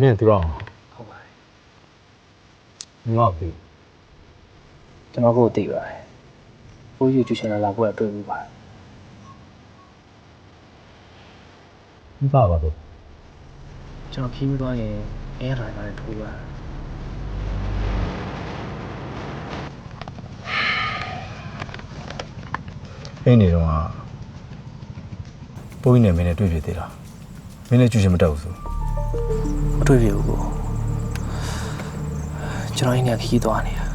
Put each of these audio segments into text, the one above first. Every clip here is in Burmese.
မင်းသူတော့ဟုတ်ပါတယ်ငေါ့ပြီကျွန်တော်ကိုသိပါတယ်ဘိုးကြီးကျူရှင်လာလာဖို့တွေ့ပြီးပါတယ်မသားပါတော့ကျွန်တော်ခီးမသွားရင်အဲရိုင်လာနဲ့ထိုးပါအိမ်နေတော့ကပိုးကြီးနဲ့မင်းနဲ့တွေ့ဖြစ်သေးတာမင်းနဲ့ကြည့်ချင်မတက်ဘူးဆို မတွေ့ပြီဘူးကိုကျွန်တော်အင်းနဲ့ခီးသွားနေတာ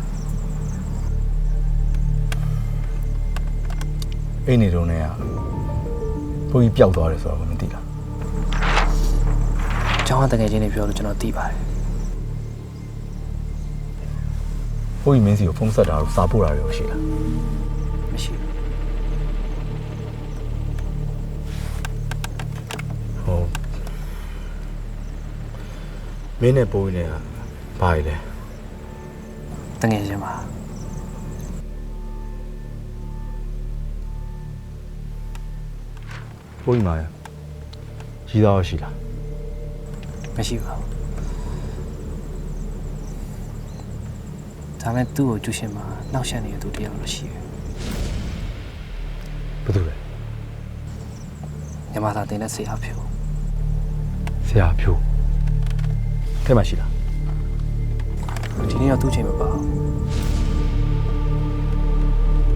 အိမ်နေတော့နဲ့ကပိုးကြီးပျောက်သွားတယ်ဆိုတော့မသိလားကျောင်းကတကယ်ချင်းနေပြောလို့ကျွန်တော်သိပါတယ်ပိုးကြီးမင်းစီကိုဖုန်းဆက်တာလို့စာပို့တာတွေရှိလား မင်းနဲ့ပိုးကြီးနဲ့ကဘာလဲတကယ်ချင်းပါပိုးကြီးမှာရီးသားရှိလားမရှိပါဘူးဒါမဲ့သူ့ကိုကျူရှင်မှာနှောက်ရှက်နေတဲ့သူတယောက်လို့ရှိတယ်ဘယ်သူလဲညီမသားတင်တဲ့ဆေးအဖြူဆရာဖြိုး ထဲမှာရှိလားဒီနေ့တော့သူ့ချိန်မပါဘူး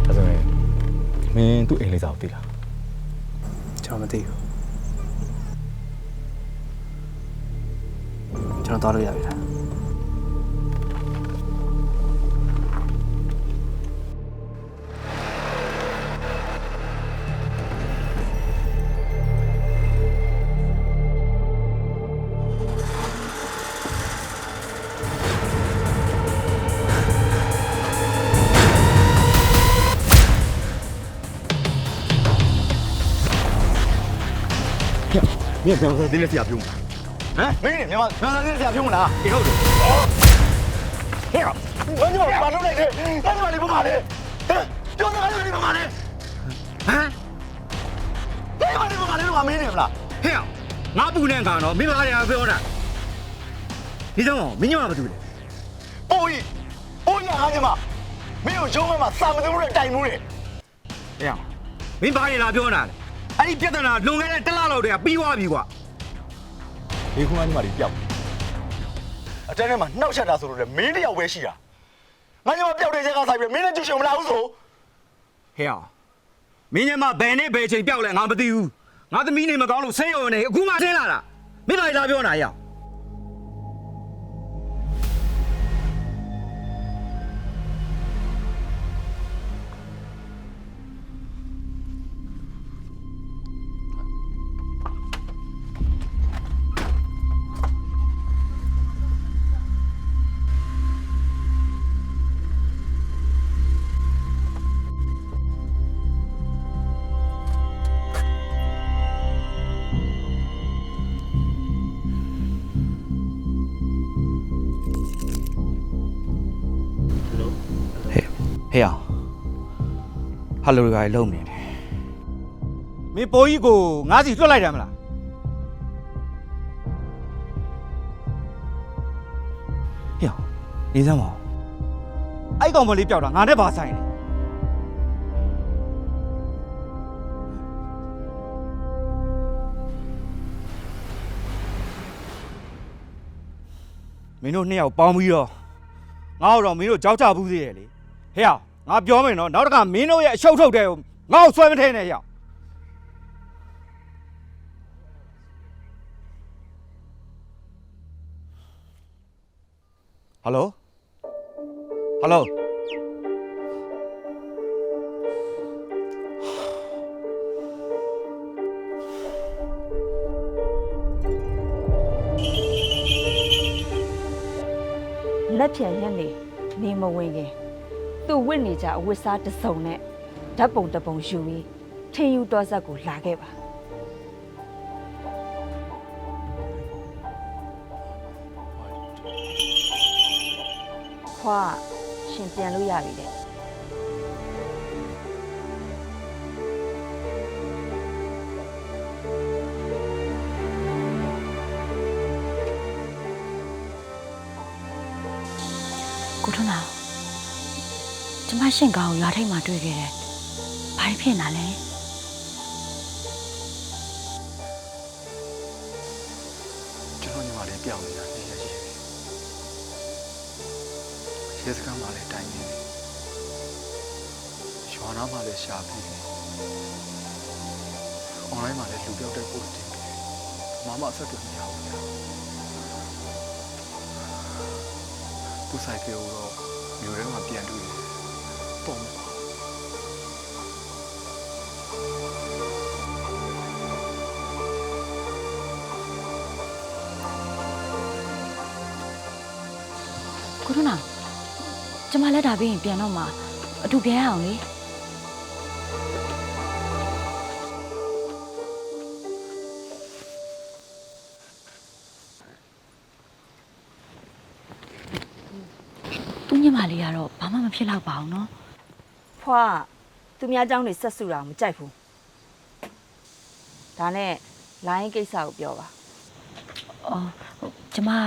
အဲ့ဒါဆိုရင်မင်းသူ့အိမ်လေးစာကိုသိလားကျွန်တော်မသိဘူးကျွန်တော်သွားလို့ရပြီလား မင်းပြန်စားတင်းလက်ဆရာပြုံးမလားဟမ်မင်းနဲ့မြန်မာမြန်မာတင်းလက်ဆရာပြုံးမလားအေးဟုတ်တယ်ဟဲ့ဘာညမဘာလုပ်လိုက်လဲဘာညမလေးဘာမလဲဟမ်ပြောတာလည်းဘာမလဲဟမ်ဘာညမလေးဘာမလဲတော့မင်းနေမလားဟဲ့ငါပူနေကောင်တော့မိဘတွေကပြောတာဒီတော့မင်းညမဘာတူလဲအိုးကြီးအိုးကြီးဟာညမမင်းကိုရုံးမမှာစာမသိဘူးနဲ့တိုင်မှုနဲ့ဟဲ့မင်းဘာတွေလာပြောတာလဲ အဲ့ဒီပြဿနာလွန်ခဲ့တဲ့တစ်လလောက်တည်းကပြီးသွားပြီကွာဒီခုကညမလေးပြောက်အတန်းထဲမှာနှောက်ချက်တာဆိုလို့လေမင်းတယောက်ပဲရှိတာငါညမပြောက်တဲ့ချက်ကဆိုင်ပြီးမင်းနဲ့ကြည့်ရှင်မလားဘူးဆိုဟဲ့မင်းညမဘယ်နဲ့ဘယ်ချိန်ပြောက်လဲငါမသိဘူးငါသမီးနေမကောင်းလို့ဆေးရုံနေအခုမှဆင်းလာတာမင်းဘာတွေလာပြောနေတာဟဲ့ဟဲ့ ဟဲ့အောင်ဟယ်လိုတွေလုံးနေတယ်မင်းပိုးကြီးကိုငါးစီလွတ်လိုက်တယ်မလားဟဲ့အောင်နေစမ်းပါဦးအဲ့ကောင်မလေးပျောက်တာငါနဲ့ဘာဆိုင်လဲမင်းတို့နှစ်ယောက်ပေါင်းပြီးတော့ငါ့တော့မင်းတို့ကြောက်ကြဘူးသေးတယ်လေ ဟဲ့အောင်ငါပြောမယ်နော်နောက်တစ်ခါမင်းတို့ရဲ့အရှုပ်ထုတ်တဲ့ကိုငါ့ကိုဆွဲမထဲနဲ့ဟဲ့အောင်ဟယ်လိုဟယ်လိုလက်ဖြံရက်နေနေမဝင်ခင် သူ့ဝတ်နေကြအဝတ်စားတစ်စုံနဲ့ဓာတ်ပုံတစ်ပုံယူပြီးထင်းယူတော်ဆက်ကိုလာခဲ့ပါခွာရှင်ပြန်လို့ရပြီတဲ့ကိုထွန်းအောင် ကျမရှင့်ကောင်ကိုရွာထိပ်မှာတွေ့ခဲ့တယ်ဘာဖြစ်နေလဲကျွန်တော်ညီမလေးပြောင်းနေတာနေရရှိတယ်ရဲစခန်းမှာလည်းတိုင်နေတယ်ရွာနာမှာလည်းရှာပြီးတယ်အွန်လိုင်းမှာလည်းလူပြောက်တဲ့ပို့တင်ပြီးတယ်မမအဆက်တွေ့မရဘူးညာသူဆိုင်ကယ်ကိုတော့မြို့ထဲမှာပြန်တွေ့တယ် ပေါ့မှာ ကိုထွန်းလာကျမလက်တာပြီးရင်ပြန်တော့မှာအတူပြန်ရအောင်လေ သူညမလေးကတော့ဘာမှမဖြစ်တော့ပါဘူးเนาะ ဖွာသူများเจ้าနေဆက်စုတာကိုမကြိုက်ဘူးဒါနဲ့ line ကိစ္စကိုပြောပါ အော်ဟုတ်ကျမက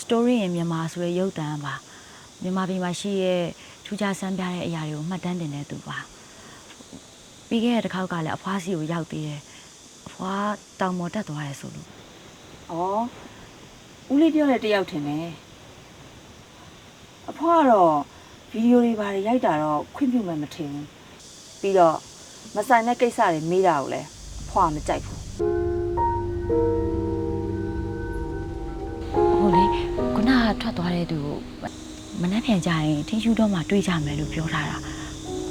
story in မြန်မာဆိုရယ်ရုပ်သံပါမြန်မာပြည်မှာရှိရဲ့ထူးခြားဆန်းပြတဲ့အရာတွေကိုမှတ်တမ်းတင်နေသူပါပြီးခဲ့တဲ့တစ်ခေါက်ကလည်းအဖွားစီကိုရောက်သေးတယ်အဖွားတောင်ပေါ်တက်သွားတယ်ဆိုလို့ ဩဦးလေးပြောတဲ့တယောက်ထင်တယ်အဖွားကတော့ ဗီဒီယိုတွေဘာတွေရိုက်တာတော့ခွင့်ပြုမှမထင်ဘူးပြီးတော့မဆိုင်တဲ့ကိစ္စတွေမေးတာကိုလည်းအဖွားကမကြိုက်ဘူးဟုတ်လေခုနကထွက်သွားတဲ့သူကိုမနှက်ပြန်ကြရင်ထင်းရှူတော့မှတွေးကြမယ်လို့ပြောထားတာ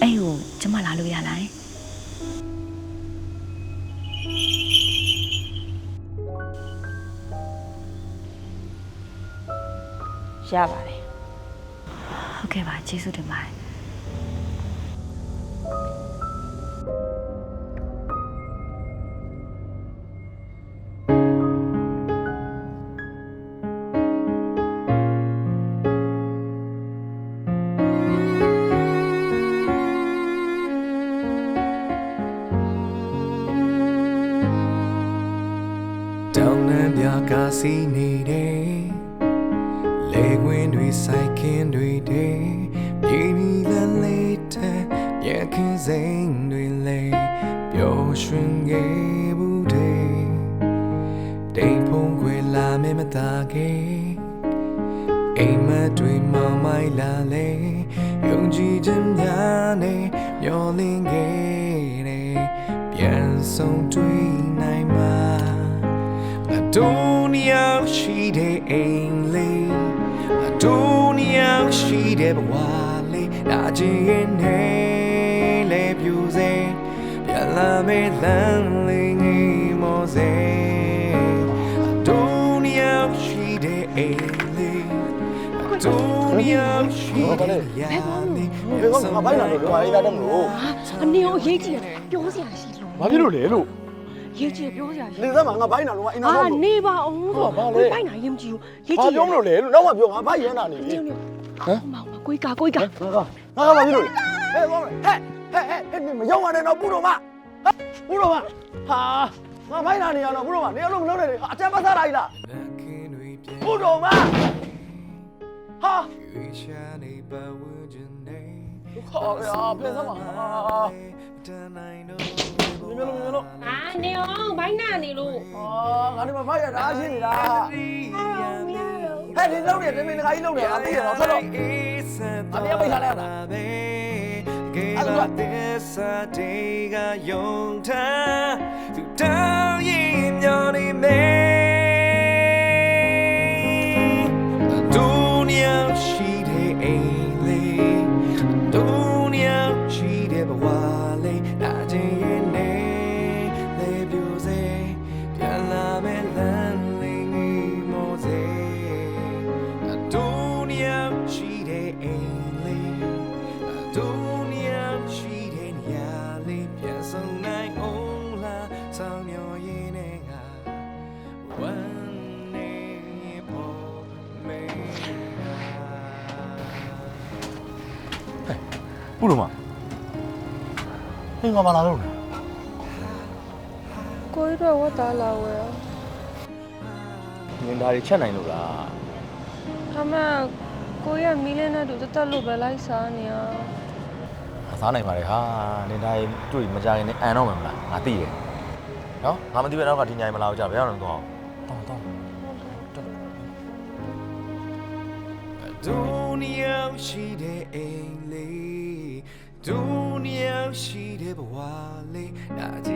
အဲ့ဟိုကျမလာလို့ရလားရပါတယ် ဟုတ်ကဲ့ပါကျေးဇူး လာမဲမသားခဲ့အိမ်မက်တွေမောင်မိုက်လာလေယုံကြည်ခြင်းများနဲ့မျောလင်းခဲ့တယ်ပြန်ဆုံးတွေ့နိုင်မှာအတူနီယောက်ရှိတဲ့အိမ်လေးအတူနီယောက်ရှိတဲ့ဘဝလေးနာကျင်ရဲ့နေလေပြူစေပြန်လာမယ့်လမ်းလေး တဲ့ရာလေးဘယ်ကောင်ငါဘိုင်းလာလို့လောအေးသားတယ်မလို့အနေကိုအရေးကြီးတယ်ပြောစရာရှိလို့ဘာဖြစ်လို့လဲလို့ရေးကြီးတယ်ပြောစရာရှိနေသားမှာငါဘိုင်းလာလို့အင်းအာတော့လို့နေပါအောင်ဆိုဟာဘာလဲကိုယ်ပိုက်နိုင်ရင်မကြည့်ဘူးရေးဘာကြီးပြောမလို့လဲလို့တော့မပြောငါဘိုင်းရမ်းတာနေနေဟမ်နေဟမ်မောင်မကိုကြီးကကိုကြီးကငါကငါကဘာဖြစ်လို့လဲဟဲ့သွားမယ်ဟဲ့ဟဲ့ဟဲ့ဟဲ့မရောက်ရနဲ့တော့ပူတော်မပူတော်မဟာငါဘိုင်းလာနေရတော့ပူတော်မနေရလို့မလုပ်နဲ့အချက်မစားလိုက်လားပူတော်မ ဟာရွေရှာနေပါဝန်းကျင်နေခါရပြန်စမ်းပါဟာတနိုင်တော့မင်းမလို့မင်းမလို့အာနေအောင်ဘိုင်းနာနေလို့အာငါဒီမှာဘိုင်းရတာရှင်းနေတာဟဲ့ဒီလုံးနေတမင်တခါကြီးလုံးနေတာသိရတော့ဆက်တော့အမေပိတ်ထားလိုက်ရလား que la tesa diga yonta tu tao yin yoni me dunia ပူတော်မဟင်းငါမလာတော့ဘူးကိုကြီးတော့ဝတ်သားလာဝယ်ငင်ဒါတွေချက်နိုင်လို့လားအမကိုရကမီးလင်းနဲ့တူတက်တက်လို့ပဲလိုက်စားနေရစားနိုင်ပါလေဟာနေတိုင်းတွေ့မကြခင်နဲ့အန်တော့မှာမလားငါသိတယ်နော်ငါမသိဘဲတော့ကဒီညိုင်မလာဘူးကြာဘယ်အောင်တော့တောင်းတောင်းဒူနီယောရှိတဲ့အိမ် လေးနာ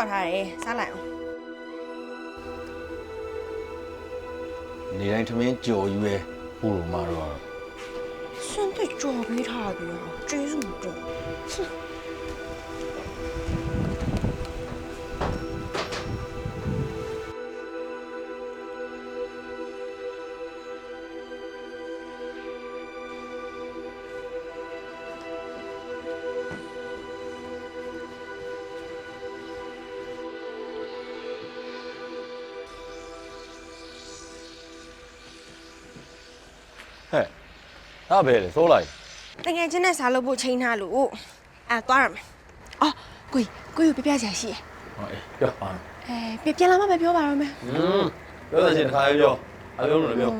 ကြော်ထားတယ်စားလိုက်အောင်နေတိုင်းထမင်းကြော်ယူရဲပူလို့မတော့စွန့်တဲ့ကြော်ပေးထားတယ်ဟာကျေးဇူးတော် ဒါပဲလေစိုးလိုက်တကယ်ချင်းနဲ့စားလို့ဖို့ချိန်ထားလို့အဲသွားရမယ်အော်ကိုကြီးကိုကြီးကိုပြပြချင်ရှိရယ်ဟောအေးပြောပါအဲပြပြန်လာမှပဲပြောပါတော့မယ်ဟွန်းပြောတဲ့ချင်းတစ်ခါလေးပြောအပြောလို့လည်းပြော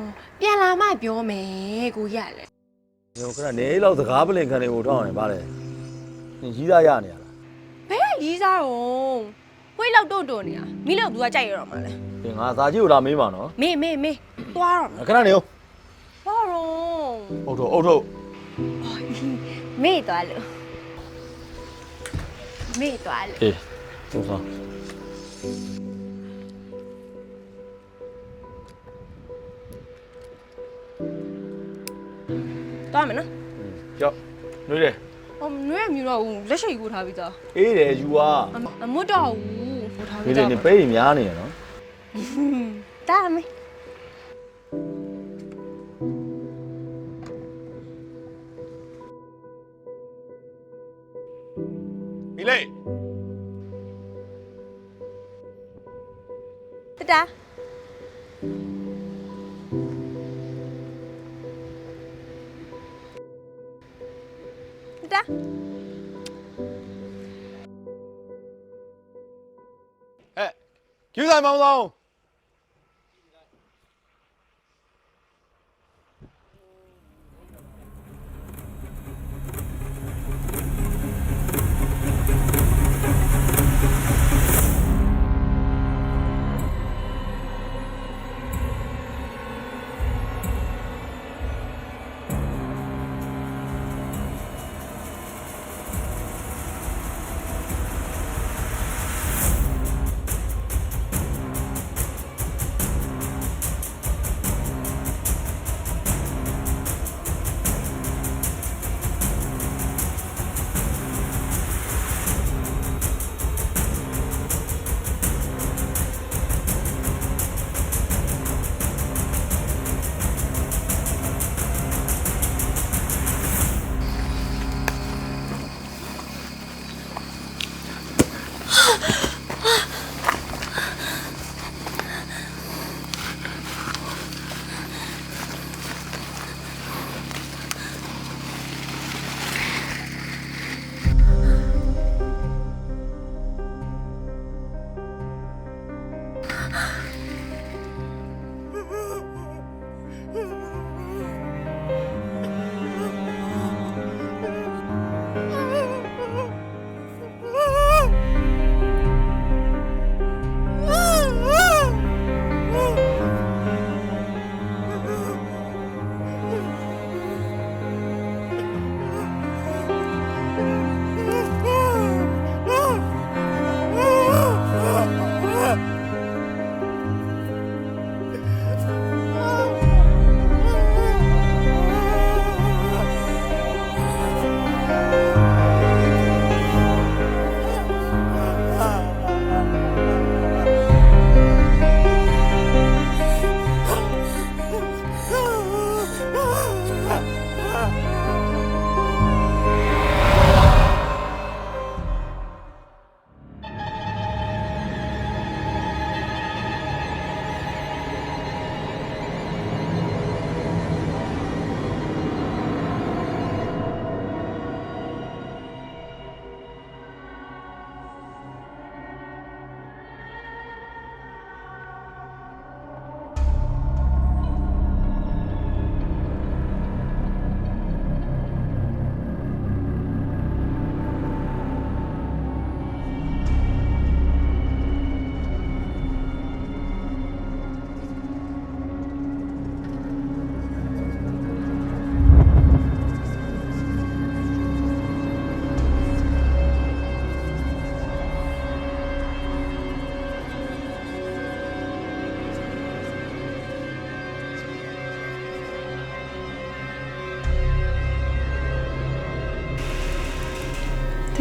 ပြန်လာမှပြောမယ်ကိုကြီးရလေညိုခဏနေလောက်စကားပလင်ခံနေကိုထောင်းနေပါလေနင်ကြီးသားရနေရလားဘယ်လီးစားတော့ဝိတ်လောက်တော့တော့နေတာမိလို့ကသူကကြိုက်ရတော့မှာလဲပြင်ငါစာကြီးကိုလာမေးပါနော်မေးမေးမေးသွားတော့မယ်ခဏနေဦးသွားတော့ အုတ်ထုတ်အုတ်ထုတ်မေးသွားလို့မေးသွားလို့အေးသူစားသွားမယ်နော်ကြောက်နှွေးတယ်ဟိုနွေးမြူတော့ဘူးလက်ရှိကိုထားပြီးသားအေးတယ်ယူပါအမွတ်တော့ဘူးကိုထားဒီပြီးလေသားနေပေးရင်များနေရနော် ဟဲ့ကျူးဆိုင်မောင်းဆောင်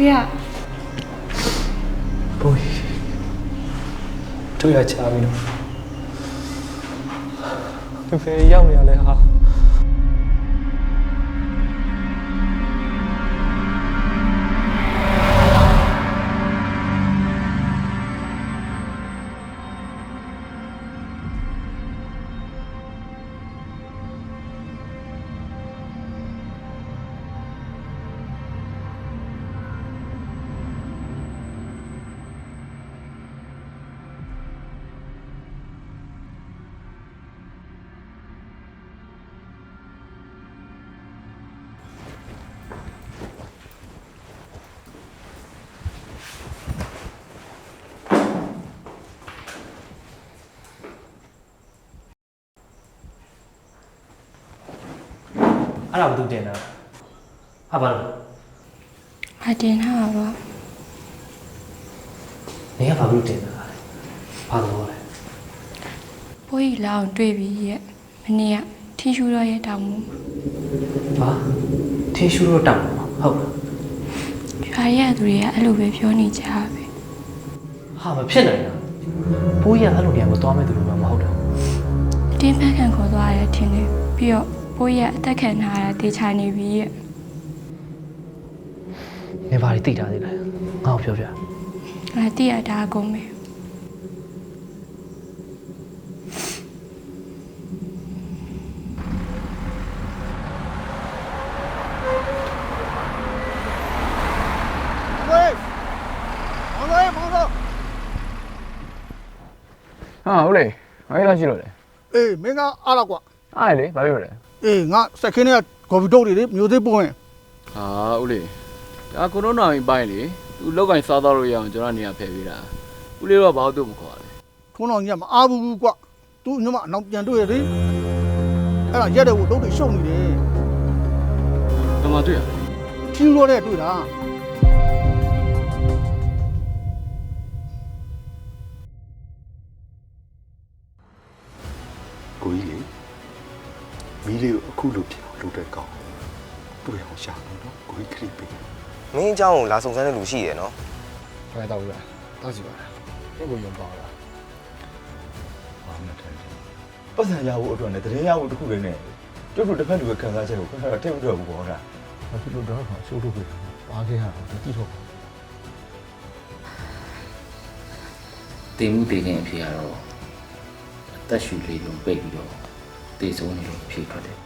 ဖေကဘိုးတို့ရချပြီနော်ဖေဖေရောက်နေရလဲဟာ အဲ့ဒါဘာသူတင်တာဟာဘာလို့မတင်ထားပါနေကဘာလို့တင်တာလဲဘာလို့လဲဘိုးကြီးလောင်းတွေ့ပြီးရဲ့မနေ့ကထီရှူတော့ရဲ့တောင်မူဘာထေရှူတော့တောင်းမှာဟုတ်လားရွာရဲ့သူတွေကအဲ့လိုပဲပြောနေကြပဲဟာမဖြစ်နိုင်တာဘိုးကြီးကအဲ့လိုပြန်မသွားမဲ့သူလို့မဟုတ်တာတင်းဖက်ခံခေါ်သွားတယ်ထင်တယ်ပြီးတော့ ကိုယ့်ရဲ့အသက်ခံထားတာတေချာနေပြီရဲ့နေပါလေတိတာသေးလားငါ့ကိုပြောပြငါတိရတာအကုန်ပဲဟာဟုတ်လေအဲ့လားရှိလို့လေအေးမင်းကအားတော့ကွာအားလေဘာပြောလဲ အေးငါစက်ခင်းတွေကကော်ဖီတုတ်တွေလေမျိုးသေးပို့ရင်ဟာဦးလေးဒါကိုရိုနာမီပိုင်းလေသူလောက်ကင်စားတော့လို့ရအောင်ကျွန်တော်နေရာဖယ်ပေးတာဦးလေးတော့ဘာလို့သူ့မခေါ်ရလဲထုံးတော်ကြီးကမအားဘူးကွာသူညမအနောက်ပြန်တွေ့ရလေအဲ့ဒါရက်တဲ့ကိုတုတ်တွေရှုပ်နေတယ်ဘယ်မှာတွေ့ရထင်းလို့တဲ့တွေ့တာလေးကိုအခုလိုဖြစ်အောင်လုပ်တဲ့ကောင်းတွေ့အောင်ရှာလို့နော်ကိုကြီးခရစ်ပေး မင်းအเจ้าကိုလာစုံစမ်းတဲ့လူရှိရယ်နော် ဘယ်တော့လဲတောက်စီပါလားဘယ်ကိုယုံပါလား ဘာမှမထမ်းဘူးပတ်စံရဖို့အတွက်နဲ့တရင်ရဖို့တစ်ခုလေးနဲ့တို့တို့တစ်ဖက်လူပဲခံစားချက်ကိုခဏတော့တိတ်မတော့ဘူးပေါ့လား ဘာဖြစ်လို့တော့ဆိုးလို့ပဲပါခဲ့ရတော့တိတော့ တည်မှုတည်ခြင်းအဖြစ်ကတော့အသက်ရှူလေးလုံးပိတ်ပြီးတော့ တည်ဆုံးနေလို့ဖြေထွက်တယ်